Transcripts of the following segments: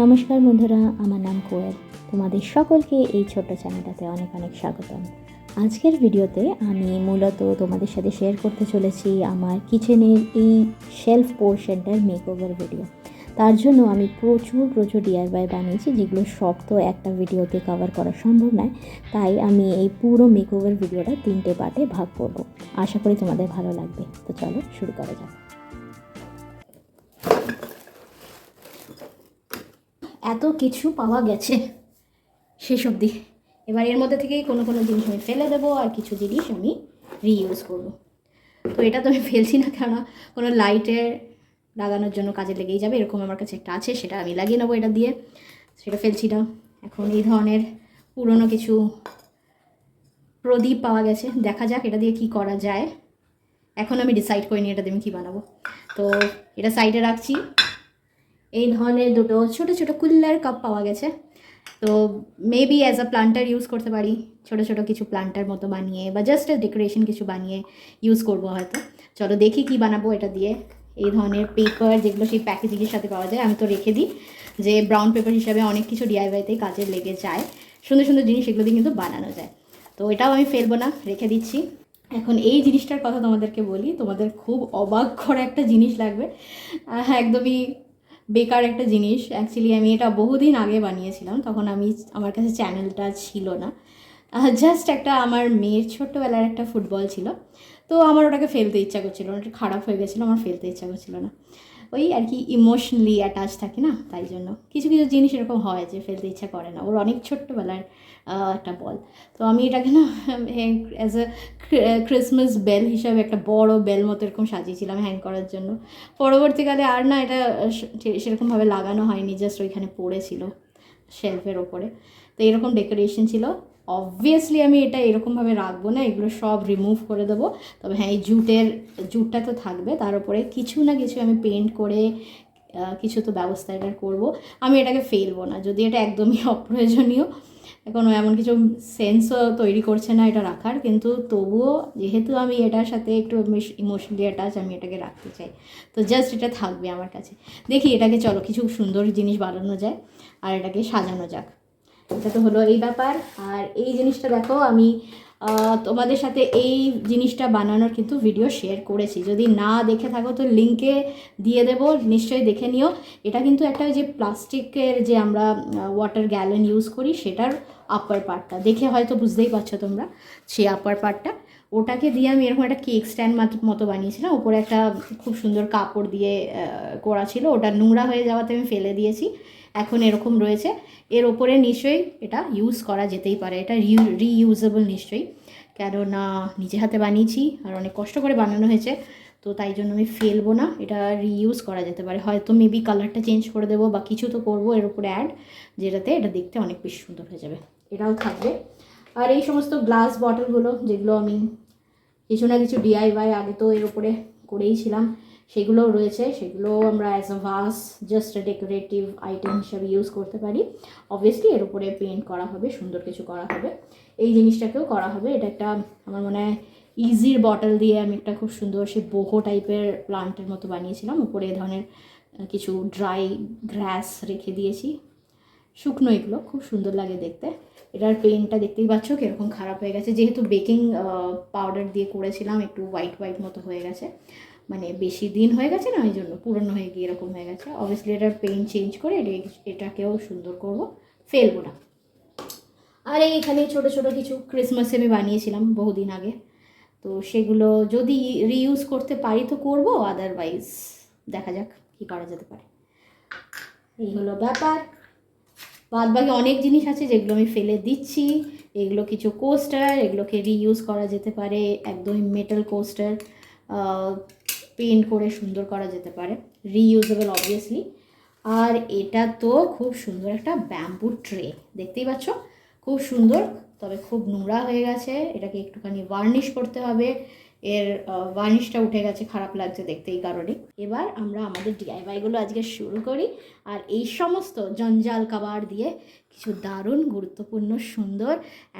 নমস্কার বন্ধুরা, আমার নাম কোয়েল। তোমাদের সকলকে এই ছোট্ট চ্যানেলটাতে অনেক অনেক স্বাগতম। আজকের ভিডিওতে আমি মূলত তোমাদের সাথে শেয়ার করতে চলেছি আমার কিচেনের এই শেলফ পোর্শনটার মেকওভার ভিডিও তার জন্য আমি প্রচুর প্রচুর ডিআইওয়াই বানিয়েছি, যেগুলো সব তো একটা ভিডিওতে কভার করা সম্ভব নয়। তাই আমি এই পুরো মেকওভার ভিডিওটা তিনটে পার্টে ভাগ করব। আশা করি তোমাদের ভালো লাগবে। তো চলো শুরু করা যাক। এত কিছু পাওয়া গেছে। শেষ অবধি। এবার এর মধ্যে থেকেই কোনো কোনো জিনিস আমি ফেলে দেবো আর কিছু জিনিস আমি রিইউজ করব। তো এটা তো আমি ফেলছি না কেন কোনো লাইটের লাগানোর জন্য কাজে লেগেই যাবে। এরকম আমার কাছে একটা আছে, সেটা আমি লাগিয়ে নেব এটা দিয়ে। সেটা ফেলছি না। এখন এই ধরনের পুরনো কিছু প্রদীপ পাওয়া গেছে। দেখা যাক এটা দিয়ে কি করা যায়। এখন আমি ডিসাইড করিনি এটা দিয়ে আমি কী বানাবো। তো এটা সাইডে রাখছি। এই ধরনের দুটো ছোট ছোট কুল্লার কাপ পাওয়া গেছে। তো maybe as a planter use করতে পারি। ছোট ছোট কিছু প্লান্টার মতো বানিয়ে বা জাস্ট ডেকোরেশন কিছু বানিয়ে ইউজ করব হয়তো। চলো দেখি কি বানাবো এটা দিয়ে। এই ধরনের পেপার যেগুলো সেই প্যাকেজিংয়ের সাথে পাওয়া যায়, আমি তো রেখে দিই। যে ব্রাউন পেপার হিসাবে অনেক কিছু ডিআইওয়াইতে কাজে লেগে যায়। সুন্দর সুন্দর জিনিস এগুলো দিয়ে কিন্তু বানানো যায়। তো এটাও আমি ফেলব না, রেখে দিচ্ছি। এখন এই জিনিসটার কথা তোমাদেরকে বলি, তোমাদের খুব অবাক করা একটা জিনিস লাগবে। একদমই বেকার একটা জিনিস। অ্যাকচুয়ালি আমি এটা বহুদিন আগে বানিয়েছিলাম, তখন আমি আমার কাছে চ্যানেলটা ছিল না। জাস্ট একটা আমার মেয়ের ছোট্টবেলার একটা ফুটবল ছিল। তো আমার ওটাকে ফেলতে ইচ্ছা করছিল ওটা খারাপ হয়ে গেছিল, আমার ফেলতে ইচ্ছা করছিল না। ওই আর কি ইমোশনালি অ্যাটাচ থাকে না? তাই জন্য। কিছু কিছু জিনিস এরকম হয় যে ফেলতে ইচ্ছা করে না। ওর অনেক ছোট্টবেলার একটা বল। তো আমি এটাকে না অ্যাজ এ ক্রিসমাস বেল হিসাবে একটা বড় বেল মতো এরকম সাজিয়েছিলাম হ্যাং করার জন্য। পরবর্তীকালে আর না এটা সেরকমভাবে লাগানো হয়নি জাস্ট ওইখানে পড়েছিল শেলফের ওপরে। তো এরকম ডেকোরেশন ছিল। অবভিয়াসলি আমি এটা এরকমভাবে রাখব না, এগুলো সব রিমুভ করে দেবো। তবে হ্যাঁ এই জুটের, জুটটা তো থাকবে, তার উপরে কিছু না কিছু আমি পেন্ট করে কিছু তো ব্যবস্থা এটার করব। আমি এটাকে ফেলব না, যদি এটা একদমই অপ্রয়োজনীয়। এখনও এমন কিছু সেন্সও তৈরি করছে না এটা রাখার, কিন্তু তবুও যেহেতু আমি এটার সাথে একটু ইমোশনালি অ্যাটাচ আমি এটাকে রাখতে চাই। তো জাস্ট এটা থাকবে আমার কাছে। দেখি এটাকে, চলো, কিছু সুন্দর জিনিস বানানো যায়, আর এটাকে সাজানো যাক। এটা তো হলো এই ব্যাপার। আর এই জিনিসটা দেখো, আমি তোমাদের সাথে এই জিনিসটা বানানোর কিন্তু ভিডিও শেয়ার করেছি। যদি না দেখে থাকো তো লিঙ্কে দিয়ে দেবো, নিশ্চয়ই দেখে নিও। এটা কিন্তু একটা যে প্লাস্টিকের যে আমরা ওয়াটার গ্যালন ইউজ করি, সেটার আপার পার্টটা দেখে হয়তো বুঝতেই পারছ তোমরা সেই আপার পার্টটা ওটাকে দিয়ে আমি এরকম একটা কেক স্ট্যান্ড মতো বানিয়েছিলাম। উপরে একটা খুব সুন্দর কাপড় দিয়ে করা ছিল। ওটা নোংরা হয়ে যাওয়াতে আমি ফেলে দিয়েছি। এখন এরকম রয়েছে। এর ওপরে নিশ্চয়ই এটা ইউজ করা যেতেই পারে। এটা রিইউজেবল নিশ্চয়ই। কেননা নিজে হাতে বানিয়েছি আর অনেক কষ্ট করে বানানো হয়েছে। তো তাই জন্য আমি ফেলব না। এটা রিইউজ করা যেতে পারে। হয়তো মেবি কালারটা চেঞ্জ করে দেবো বা কিছু তো করব এর উপরে অ্যাড যেটাতে এটা দেখতে অনেক বেশি সুন্দর হয়ে যাবে। এটাও থাকবে। আর এই সমস্ত গ্লাস বটলগুলো যেগুলো আমি কিছু না কিছু ডিআইওয়াই আগে তো এর উপরে করেই ছিলাম সেগুলোও রয়েছে, সেগুলোও আমরা as a vase just decorative item হিসাবে ইউজ করতে পারি। অবভিয়াসলি এর উপরে পেন্ট করা হবে, সুন্দর কিছু করা হবে। এই জিনিসটাকেও করা হবে। এটা একটা, আমার মনে হয় ইজির বটল দিয়ে আমি একটা খুব সুন্দর সে বহু টাইপের প্লান্টের মতো বানিয়েছিলাম। উপরে এ ধরনের কিছু ড্রাই গ্রাস রেখে দিয়েছি। শুকনো এগুলো, খুব সুন্দর লাগে দেখতে। এটার পেনটা দেখতেই পাচ্ছ, কীরকম খারাপ হয়ে গেছে। যেহেতু বেকিং পাউডার দিয়ে করেছিলাম, একটু হোয়াইট হোয়াইট মতো হয়ে গেছে। মানে বেশি দিন হয়ে গেছে না, ওই জন্য পুরনো হয়ে গিয়ে এরকম হয়ে গেছে। অবভিয়াসলি এটার পেইন্ট চেঞ্জ করে এটা- এটাকেও সুন্দর করব, ফেলব না। আর এই এখানে ছোট ছোট কিছু ক্রিসমাসে আমি বানিয়েছিলাম বহুদিন আগে। তো সেগুলো যদি রিইউজ করতে পারি তো করব আদারওয়াইজ দেখা যাক কী করা যেতে পারে। এই হলো ব্যাপার। বাদ বাকি অনেক জিনিস আছে যেগুলো আমি ফেলে দিচ্ছি। এগুলো কিছু কোস্টার এগুলোকে রিইউজ করা যেতে পারে, একদমই মেটাল কোস্টার পেন্ট করে সুন্দর করা যেতে পারে রিইউজেবল অবভিয়াসলি আর এটা তো খুব সুন্দর একটা ব্যাম্বু ট্রে দেখতেই পাচ্ছ? খুব সুন্দর, তবে খুব নোংরা হয়ে গেছে, এটাকে একটুখানি ওয়ার্নিশ করতে হবে এর ভার্নিশটা উঠে গেছে, খারাপ লাগছে দেখতে এই কারণে। এবার আমরা আমাদের ডিআইওয়াইগুলো আজকে শুরু করি। আর এই সমস্ত জঞ্জাল কাবার দিয়ে কিছু দারুণ, গুরুত্বপূর্ণ, সুন্দর,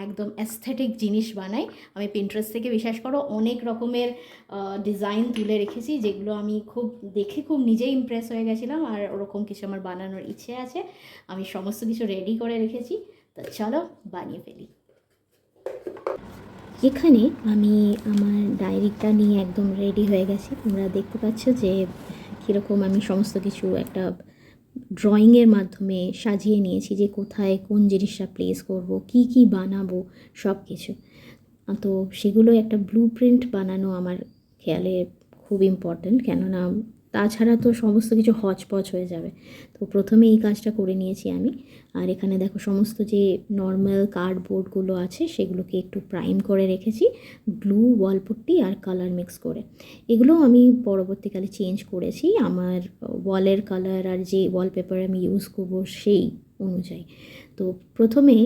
একদম অ্যাস্থেটিক জিনিস বানাই। আমি পিন্টারেস্ট থেকে বিশ্বাস করো, অনেক রকমের ডিজাইন তুলে রেখেছি, যেগুলো আমি খুব, দেখে খুব নিজেই ইমপ্রেস হয়ে গেছিলাম, আর ওরকম কিছু আমার বানানোর ইচ্ছে আছে। আমি সমস্ত কিছু রেডি করে রেখেছি। তো চলো বানিয়ে ফেলি। এখানে আমি আমার ডায়েরিটা নিয়ে একদম রেডি হয়ে গেছি। তোমরা দেখতে পাচ্ছ যে কীরকম আমি সমস্ত কিছু একটা ড্রয়িংয়ের মাধ্যমে সাজিয়ে নিয়েছি যে কোথায় কোন জিনিসটা প্লেস করব, কি কি বানাবো সব কিছু তো সেগুলো একটা ব্লু প্রিন্ট বানানো আমার খেয়ালে খুব ইম্পর্ট্যান্ট কেননা তাছাড়া তো সমস্ত কিছু হচপচ হয়ে যাবে। তো প্রথমে এই কাজটা করে নিয়েছি আমি। আর এখানে দেখো সমস্ত যে নর্মাল কার্ডবোর্ডগুলো আছে, সেগুলোকে একটু প্রাইম করে রেখেছি। ব্লু ওয়ালপুট্টি আর কালার মিক্স করে। এগুলো আমি পরবর্তীকালে চেঞ্জ করেছি। আমার ওয়ালের কালার আর যে ওয়ালপেপার আমি ইউজ করব সেই অনুযায়ী। তো প্রথমে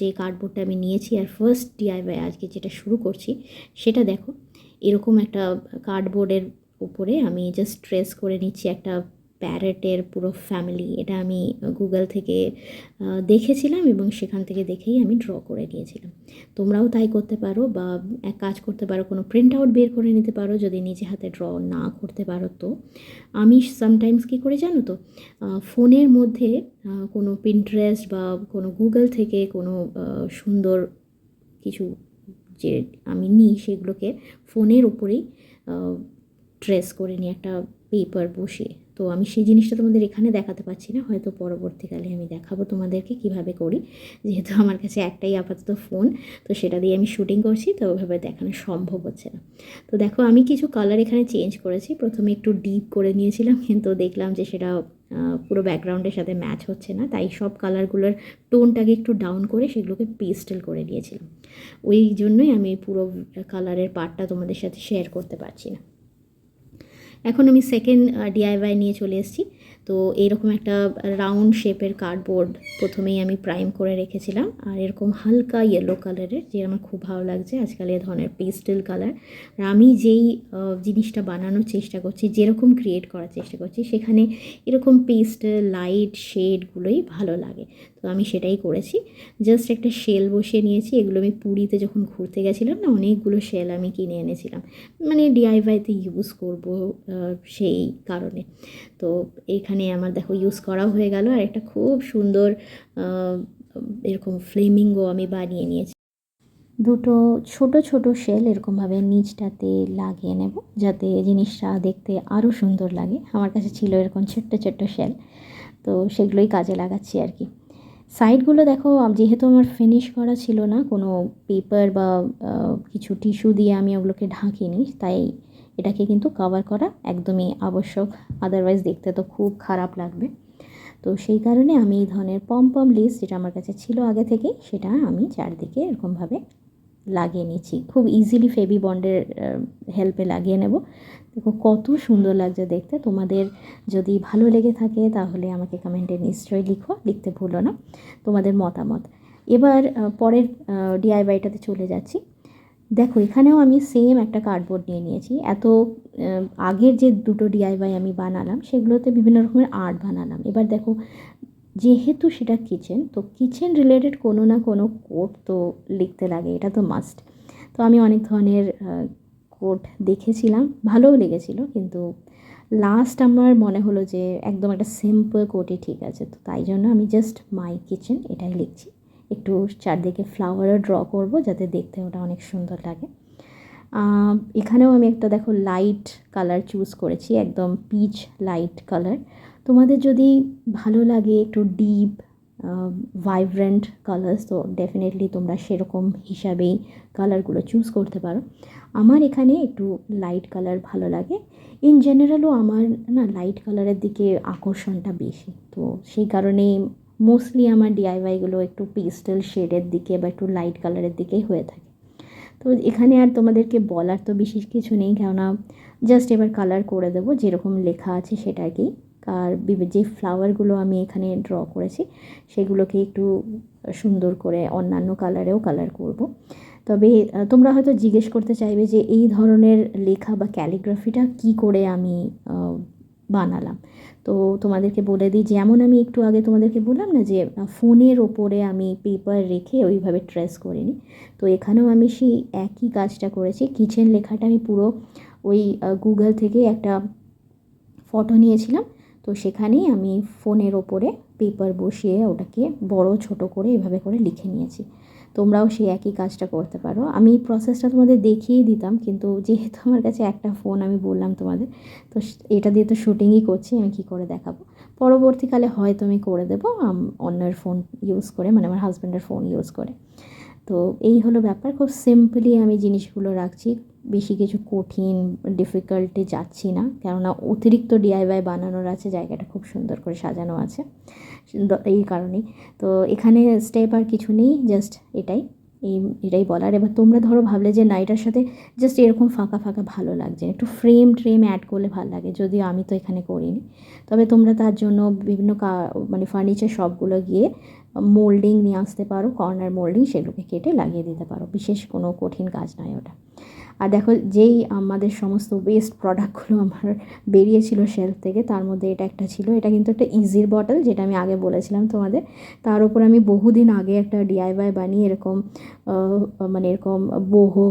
যে কার্ডবোর্ডটা আমি নিয়েছি আর ফার্স্ট ডিআইওয়াই আজকে যেটা শুরু করছি, সেটা দেখো। এরকম একটা কার্ডবোর্ডের উপরে আমি জাস্ট ট্রেস করে নিচ্ছি একটা প্যারেটের পুরো ফ্যামিলি এটা আমি গুগল থেকে দেখেছিলাম এবং সেখান থেকে দেখেই আমি ড্র করে নিয়েছিলাম। তোমরাও তাই করতে পারো বা এক কাজ করতে পারো, কোনো প্রিন্ট আউট বের করে নিতে পারো যদি নিজে হাতে ড্র না করতে পারো তো। আমি সামটাইমস কী করে জানো তো? ফোনের মধ্যে কোনো পিন্টারেস্ট বা কোনো গুগল থেকে কোনো সুন্দর কিছু যে আমি নিই সেগুলোকে ফোনের উপরেই ট্রেস করে নিই একটা পেপার বসে। তো আমি সেই জিনিসটা তোমাদের এখানে দেখাতে পারছি না, হয়তো পরবর্তীকালে আমি দেখাবো তোমাদেরকে কীভাবে করি। যেহেতু আমার কাছে একটাই আপাতত ফোন, তো সেটা দিয়ে আমি শুটিং করছি, তো ওইভাবে দেখানো সম্ভব হচ্ছে না। তো দেখো, আমি কিছু কালার এখানে চেঞ্জ করেছি। প্রথমে একটু ডিপ করে নিয়েছিলাম, কিন্তু দেখলাম যে সেটা পুরো ব্যাকগ্রাউন্ডের সাথে ম্যাচ হচ্ছে না। তাই সব কালারগুলোর টোনটাকে একটু ডাউন করে সেগুলোকে পেস্টেল করে দিয়েছিলাম ওই জন্যই আমি পুরো কালারের পার্টটা তোমাদের সাথে শেয়ার করতে পারছি না। এখন আমি সেকেন্ড ডিআইওয়াই নিয়ে চলে এসেছি। তো এইরকম একটা রাউন্ড শেপের কার্ডবোর্ড প্রথমেই আমি প্রাইম করে রেখেছিলাম। আর এরকম হালকা ইয়েলো কালারের যে আমার খুব ভালো লাগছে, আজকাল এ ধরনের পেস্টেল কালার আর আমি যেই জিনিসটা বানানোর চেষ্টা করছি, যেরকম ক্রিয়েট করার চেষ্টা করছি, সেখানে এরকম পেস্টেল লাইট শেডগুলোই ভালো লাগে। তো আমি সেটাই করেছি। জাস্ট একটা শেল বসিয়ে নিয়েছি, এগুলো আমি পুরীতে যখন ঘুরতে গেছিলাম না, অনেকগুলো শেল আমি কিনে এনেছিলাম। মানে ডিআইওয়াইতে ইউজ করব সেই কারণে। তো এখানে আমার দেখো ইউজ করাও হয়ে গেল আর একটা খুব সুন্দর এরকম ফ্লেমিঙ্গো আমি বানিয়ে নিয়েছি। দুটো ছোট ছোট শেল এরকমভাবে নিচটাতে লাগিয়ে নেব যাতে জিনিসটা দেখতে আরও সুন্দর লাগে। আমার কাছে ছিল এরকম ছোট্ট ছোট্ট শেল তো সেগুলোই কাজে লাগাচ্ছি আর কি। সাইডগুলো দেখো যেহেতু আমার ফিনিশ করা ছিল না, কোনো পেপার বা কিছু টিস্যু দিয়ে আমি ওগুলোকে ঢাকিনি, তাই এটাকে কিন্তু কভার করা একদমই আবশ্যক আদারওয়াইজ দেখতে তো খুব খারাপ লাগবে। তো সেই কারণে আমি এই ধরনের পম পম লিস্ট যেটা আমার কাছে ছিল আগে থেকে, সেটা আমি চারদিকে এরকমভাবে লাগিয়ে নিয়েছি। খুব ইজিলি ফেবি বন্ডের হেল্পে লাগিয়ে নেব। দেখো কত সুন্দর লাগছে দেখতে। তোমাদের যদি ভালো লেগে থাকে তাহলে আমাকে কমেন্টে নিশ্চয়ই লিখো, লিখতে ভুলো না। তোমাদের মতামত। এবার পরের ডিআইওয়াইটাতে চলে যাচ্ছি। দেখো, এখানেও আমি সেম একটা কার্ডবোর্ড নিয়ে নিয়েছি। এত আগের যে দুটো ডিআইওয়াই আমি বানালাম, সেগুলোতে বিভিন্ন রকমের আর্ট বানালাম। এবার দেখো, যেহেতু সেটা কিচেন তো কিচেন রিলেটেড কোনো না কোনো কোড তো লিখতে লাগে, এটা তো মাস্ট তো আমি অনেক ধরনের কোড দেখেছিলাম, ভালোও লেগেছিল, কিন্তু লাস্ট আমার মনে হলো যে, একদম একটা সিম্পল কোডই ঠিক আছে। তো তাই জন্য আমি জাস্ট মাই কিচেন এটাই লিখছি। একটু চারদিকে ফ্লাওয়ারও ড্র করব যাতে দেখতে ওটা অনেক সুন্দর লাগে। এখানেও আমি একটা দেখো লাইট কালার চুজ করেছি, একদম পিচ লাইট কালার তোমাদের যদি ভালো লাগে একটু ডিপ ভাইব্রেন্ট কালার্স তো ডেফিনেটলি তোমরা সেরকম হিসাবেই কালারগুলো চুজ করতে পারো। আমার এখানে একটু লাইট কালার ভালো লাগে। ইন জেনারেলও আমার না লাইট কালারের দিকে আকর্ষণটা বেশি, তো সেই কারণে মোস্টলি আমার ডিআইওয়াইগুলো একটু পেস্টেল শেডের দিকে বা একটু লাইট কালারের দিকেই হয়ে থাকে। তো এখানে আর তোমাদেরকে বলার তো বিশেষ কিছু নেই, কেননা জাস্ট এবার কালার করে দেবো, যেরকম লেখা আছে সেটাকেই আর যে ফ্লাওয়ারগুলো আমি এখানে ড্র করেছি, সেগুলোকে একটু সুন্দর করে অন্যান্য কালারেও কালার করব। তবে তোমরা হয়তো জিজ্ঞেস করতে চাইবে যে এই ধরনের লেখা বা ক্যালিগ্রাফিটা কি করে আমি বানালাম। তো তোমাদেরকে বলে দিই যেমন আমি একটু আগে তোমাদেরকে বললাম না যে ফোনের ওপরে আমি পেপার রেখে ওইভাবে ট্রেস করিনি। তো এখানেও আমি সেই একই কাজটা করেছি। কিচেন লেখাটা আমি পুরো ওই গুগল থেকে একটা ফটো নিয়েছিলাম। তো সেখানেই আমি ফোনের ওপরে পেপার বসিয়ে ওটাকে বড় ছোট করে এভাবে করে লিখে নিয়েছি। তোমরাও সেই একই কাজটা করতে পারো। আমি এই প্রসেসটা তোমাদের দেখিয়েই দিতাম, কিন্তু যেহেতু আমার কাছে একটা ফোন আমি বললাম তোমাদের, তো এটা দিয়ে তো শুটিংই করছি, আমি কি করে দেখাবো? পরবর্তীকালে হয়তো আমি করে দেবো অন্যের ফোন ইউজ করে মানে আমার হাজব্যান্ডের ফোন ইউজ করে। তো এই হলো ব্যাপার, খুব সিম্পলি আমি জিনিসগুলো রাখছি। বেশি কিছু কঠিন ডিফিকাল্টে যাচ্ছি না। কেননা অতিরিক্ত ডিআইওয়াই বানানোর আছে, জায়গাটা খুব সুন্দর করে সাজানো আছে এই কারণেই তো এখানে স্টেপ আর কিছু নেই জাস্ট এটাই, এই, এটাই বলার। এবার তোমরা ধরো ভাবলে যে না এটার সাথে জাস্ট এরকম ফাঁকা ফাঁকা ভালো লাগছে একটু ফ্রেম ট্রেম অ্যাড করলে ভালো লাগে, যদিও আমি তো এখানে করিনি। তবে তোমরা তার জন্য বিভিন্ন মানে ফার্নিচার শপগুলো গিয়ে মোল্ডিং নিয়ে আসতে পারো কর্নার মোল্ডিং সেগুলোকে কেটে লাগিয়ে দিতে পারো। বিশেষ কোনো কঠিন কাজ নয় ওটা। আর দেখো, যেই আমাদের সমস্ত ওয়েস্ট প্রোডাক্টগুলো আমার বেরিয়েছিল শেলফ থেকে, তার মধ্যে এটা একটা ছিল। এটা কিন্তু একটা ইজির বটল যেটা আমি আগে বলেছিলাম তোমাদের। তার উপর আমি বহুদিন আগে একটা ডিআইওয়াই বানিয়ে এরকম মানে এরকম বহু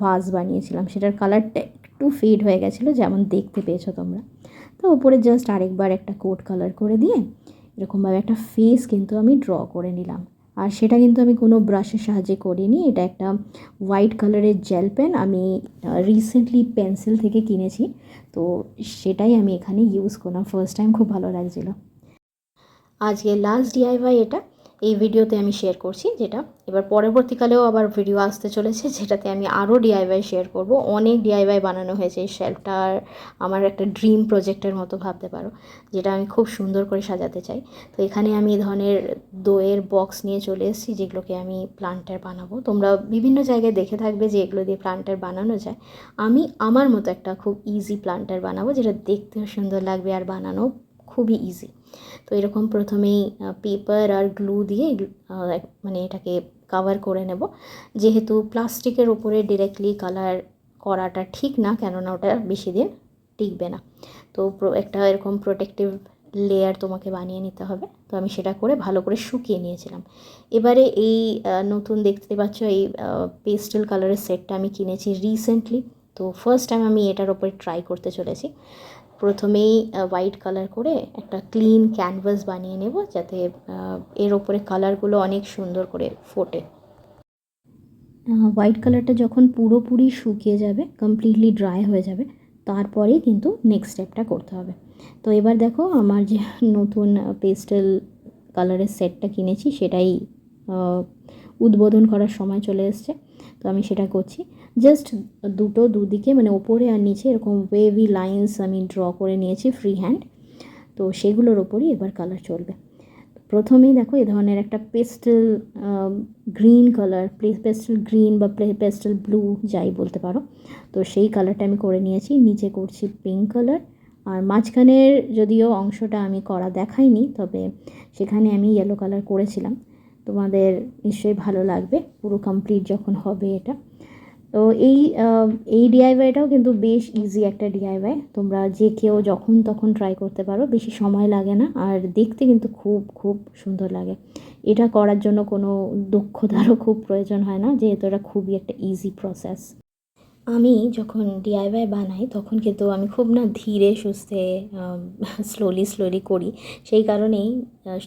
ভাজ বানিয়েছিলাম। সেটার কালারটা একটু ফেড হয়ে গেছিল, যেমন দেখতে পেয়েছ তোমরা। তো ওপরে জাস্ট আরেকবার একটা কোট কালার করে দিয়ে এরকমভাবে একটা ফেস কিন্তু আমি ড্র করে নিলাম। আর সেটা কিন্তু আমি কোনো ব্রাশের সাহায্যে করিনি। এটা একটা হোয়াইট কালারের জেল পেন আমি রিসেন্টলি পেন্সিল থেকে কিনেছি। তো সেটাই আমি এখানে ইউজ করলাম। ফার্স্ট টাইম খুব ভালো লাগছিল। আজকে লাস্ট ডিআইওয়াই এটা এই ভিডিওতে আমি শেয়ার করছি যেটা এবার পরবর্তীকালেও আবার ভিডিও আসতে চলেছে, যেটাতে আমি আরও ডিআইওয়াই শেয়ার করব। অনেক ডিআইওয়াই বানানো হয়েছে এই শেলফটার আমার একটা ড্রিম প্রজেক্টের মতো ভাবতে পারো, যেটা আমি খুব সুন্দর করে সাজাতে চাই। তো এখানে আমি এই ধরনের দইয়ের বক্স নিয়ে চলে এসেছি, যেগুলোকে আমি প্লান্টার বানাবো। তোমরা বিভিন্ন জায়গায় দেখে থাকবে যে এগুলো দিয়ে প্লান্টার বানানো যায়। আমি আমার মতো একটা খুব ইজি প্লান্টার বানাবো, যেটা দেখতেও সুন্দর লাগবে আর বানানো খুবই ইজি তো এরকম প্রথমেই পেপার আর গ্লু দিয়ে মানে এটাকে কাভার করে নেব। যেহেতু প্লাস্টিকের ওপরে ডিরেক্টলি কালার করাটা ঠিক না, কেননা ওটা বেশি দিন টিকবে না। তো একটা এরকম প্রোটেক্টিভ লেয়ার তোমাকে বানিয়ে নিতে হবে। তো আমি সেটা করে ভালো করে শুকিয়ে নিয়েছিলাম। এবারে এই নতুন দেখতে পাচ্ছ এই পেস্টেল কালারের সেটটা আমি কিনেছি রিসেন্টলি তো ফার্স্ট টাইম আমি এটার ওপরে ট্রাই করতে চলেছি। প্রথমেই হোয়াইট কালার করে একটা ক্লিন ক্যানভাস বানিয়ে নেব যাতে এর ওপরে কালারগুলো অনেক সুন্দর করে ফোটে। হোয়াইট কালারটা যখন পুরোপুরি শুকিয়ে যাবে কমপ্লিটলি ড্রাই হয়ে যাবে, তারপরেই কিন্তু নেক্সট স্টেপটা করতে হবে। তো এবার দেখো, আমার যে নতুন পেস্টেল কালারের সেটটা কিনেছি, সেটাই উদ্বোধন করার সময় চলে এসছে। তো আমি সেটা করছি। জাস্ট দুটো দুদিকে মানে ওপরে আর নিচে এরকম ওয়েভি লাইন্স আমি ড্র করে নিয়েছি ফ্রি হ্যান্ড তো সেগুলোর ওপরই এবার কালার চলবে। প্রথমেই দেখো এ ধরনের একটা pastel green colour pastel green বা পেস্টেল ব্লু যাই বলতে পারো। তো সেই কালারটা আমি করে নিয়েছি। নিচে করছি পিঙ্ক কালার আর মাঝখানের যদিও অংশটা আমি করা দেখাইনি, তবে সেখানে আমি ইয়েলো কালার করেছিলাম। তোমাদের নিশ্চয়ই ভালো লাগবে। পুরো কমপ্লিট যখন হবে এটা। তো এই এই ডিআইওয়াইটাও কিন্তু বেশ ইজি একটা ডিআইওয়াই তোমরা যে কেউ যখন তখন ট্রাই করতে পারো, বেশি সময় লাগে না, আর দেখতে কিন্তু খুব খুব সুন্দর লাগে। এটা করার জন্য কোনো দক্ষতারও খুব প্রয়োজন হয় না, যেহেতু এটা খুবই একটা ইজি প্রসেস আমি যখন ডিআইওয়াই বানাই, তখন কিন্তু আমি খুব না ধীরে সুস্থে স্লোলি স্লোলি করি। সেই কারণেই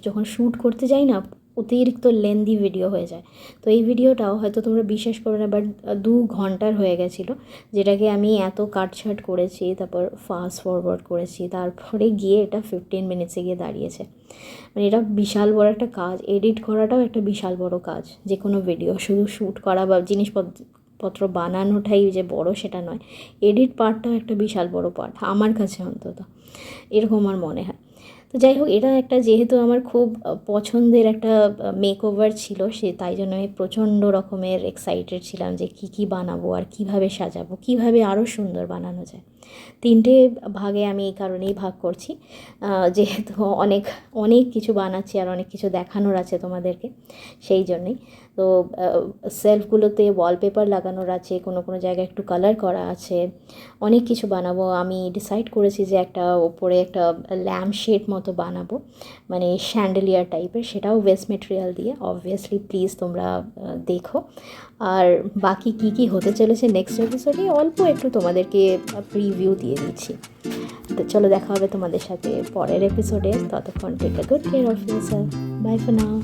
যখন শ্যুট করতে যাই না অতিরিক্ত লেন্দি ভিডিও হয়ে যায়। তো এই ভিডিওটাও হয়তো তোমরা বিশ্বাস করো না বাট দু ঘণ্টার হয়ে গেছিল, যেটাকে আমি এত কাটছাট করেছি, তারপর ফাস্ট ফরওয়ার্ড করেছি, তারপরে গিয়ে এটা ফিফটিন মিনিটসে গিয়ে দাঁড়িয়েছে। মানে এটা বিশাল বড় একটা কাজ এডিট করাটাও একটা বিশাল বড় কাজ যে কোনো ভিডিও শুধু শ্যুট করা বা জিনিসপত্র পত্র বানানোটাই যে বড় সেটা নয় এডিট পার্টটাও একটা বিশাল বড় পার্ট আমার কাছে অন্তত। এরকম আমার মনে হয়। তো যাই হোক, এটা একটা যেহেতু আমার খুব পছন্দের একটা মেক ওভার ছিল, সে তাই জন্য আমি প্রচণ্ড রকমের এক্সাইটেড ছিলাম যে কী কী বানাবো আর কীভাবে সাজাবো, কীভাবে আরও সুন্দর বানানো যায়। তিনটে ভাগে আমি এই কারণেই ভাগ করছি। যেহেতু অনেক অনেক কিছু বানাচ্ছি আর অনেক কিছু দেখানোর আছে তোমাদেরকে, সেই জন্যেই। তো সেলফগুলোতে ওয়ালপেপার লাগানোর আছে, কোনো কোনো জায়গায় একটু কালার করা আছে, অনেক কিছু বানাবো। আমি ডিসাইড করেছি যে একটা ওপরে একটা ল্যাম্প শেড মতো বানাবো মানে শ্যান্ডেলিয়ার টাইপের সেটাও ওয়েস্ট মেটেরিয়াল দিয়ে। অবভিয়াসলি প্লিজ তোমরা দেখো। আর বাকি কি কি হতে চলেছে নেক্সট এপিসোডে অল্প একটু তোমাদেরকে প্রিভিউ দিয়ে দিচ্ছি। তো চলো দেখা হবে তোমাদের সাথে পরের এপিসোডে ততক্ষণ take good care of you sir bye for now